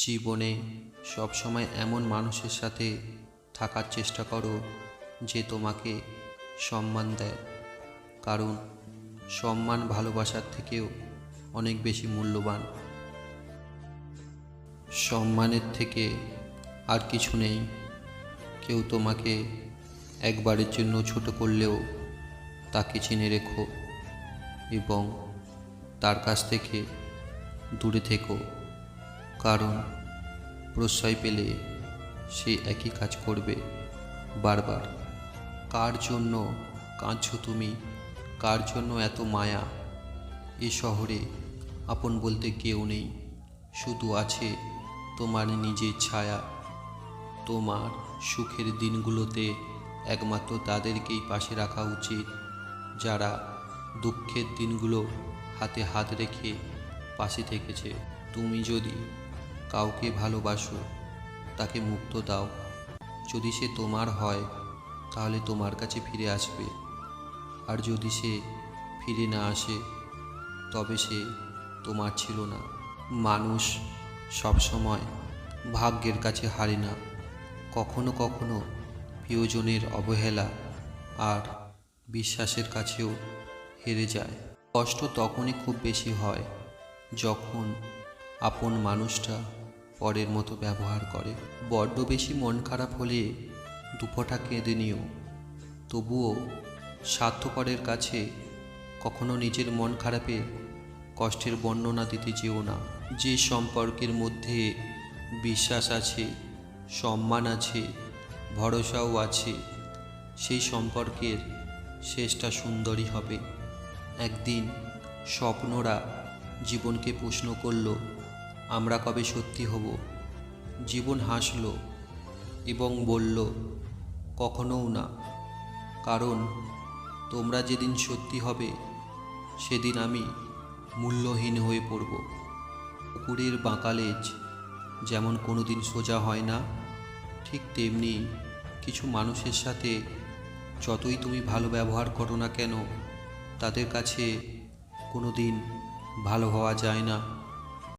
জীবনে সবসময় এমন মানুষের সাথে থাকার চেষ্টা করো যে তোমাকে সম্মান দেয়। কারণ সম্মান ভালোবাসার থেকেও অনেক বেশি মূল্যবান। সম্মানের থেকে আর কিছু নেই। কেউ তোমাকে একবারের জন্য ছোট করলেও তাকে চিনে রেখো এবং তার কাছ থেকে দূরে থেকো। কারণ প্রশ্রয় পেলে সে একই কাজ করবে বারবার। কার জন্য কাঁদছো তুমি? কার জন্য এত মায়া? এ শহরে আপন বলতে কেউ নেই। শুধু আছে তোমার নিজের ছায়া। তোমার সুখের দিনগুলোতে একমাত্র তাদেরকেই পাশে রাখা উচিত, যারা দুঃখের দিনগুলো হাতে হাত রেখে পাশে থেকেছে। তুমি যদি কাউকে ভালোবাসো, তাকে মুক্ত দাও। যদি সে তোমার হয়, তাহলে তোমার কাছে ফিরে আসবে। আর যদি সে ফিরে না আসে, তবে সে তোমার ছিল না। মানুষ সবসময় ভাগ্যের কাছে হারে না। কখনো কখনো প্রিয়জনের অবহেলা আর বিশ্বাসের কাছেও হেরে যায়। কষ্ট তখনই খুব বেশি হয়, যখন আপন মানুষটা পরের মতো ব্যবহার করে। বড্ড বেশি মন খারাপ হলে দুপোটা কেঁদে নিও। তবুও স্বার্থপরের কাছে কখনো নিজের মন খারাপের কষ্টের বর্ণনা দিতে যেও না। যে সম্পর্কের মধ্যে বিশ্বাস আছে, সম্মান আছে, ভরসাও আছে, সেই সম্পর্কের শেষটা সুন্দরই হবে। একদিন স্বপ্নরা জীবনকে প্রশ্ন করল আমরা কবে সত্যি হব? জীবন হাসল এবং বলল, কখনোও না। কারণ তোমরা যেদিন সত্যি হবে, সেদিন আমি মূল্যহীন হয়ে পড়ব। পুকুরের বাঁকালেজ যেমন কোনো দিন সোজা হয় না, ঠিক তেমনি কিছু মানুষের সাথে যতই তুমি ভালো ব্যবহার করো না কেন, তাদের কাছে কোনো দিন ভালো হওয়া যায় না।